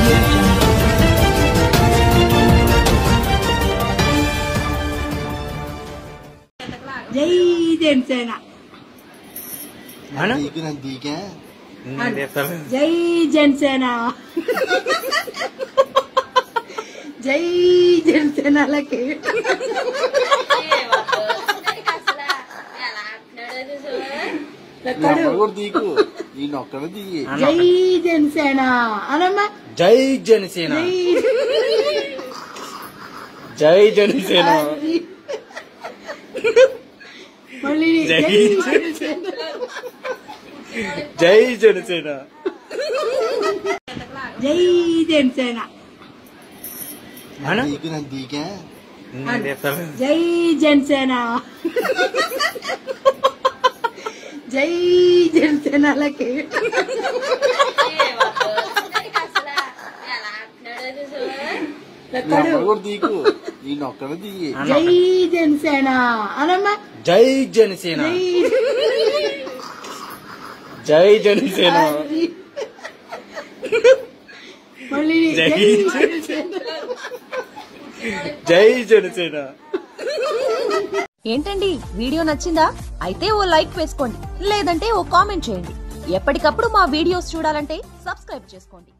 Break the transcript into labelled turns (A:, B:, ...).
A: audio jungle.
B: జై జనసేన
C: నీకు నేను దీకా
B: జై జనసేన జై జనసేనలకి
C: ఈ అమ్మ కూడా దీకు ఈ నొక్కడ దిగి
B: జై జనసేన అనమ్మా
D: జై జనసేన.
B: జై.
D: జనసేన. జై
B: జై జనసేన.
D: జై జనసేన.
B: జై జనసేన.
C: నీకు నేను దీకా
B: జై జనసేన. జై జనసేనలకి జై జనసేన. అనమ్మా.
D: జై జనసేన. జై జనసేన.
B: మళ్ళీ
D: జై
B: జై జనసేన.
D: జై జనసేన.
E: ఏంటండి? వీడియో నచ్చిందా? అయితే ఓ లైక్ వేసుకోండి. లేదంటే ఓ కామెంట్ చేయండి. ఎప్పటికప్పుడు మా వీడియోస్ చూడాలంటే సబ్స్క్రైబ్ చేసుకోండి.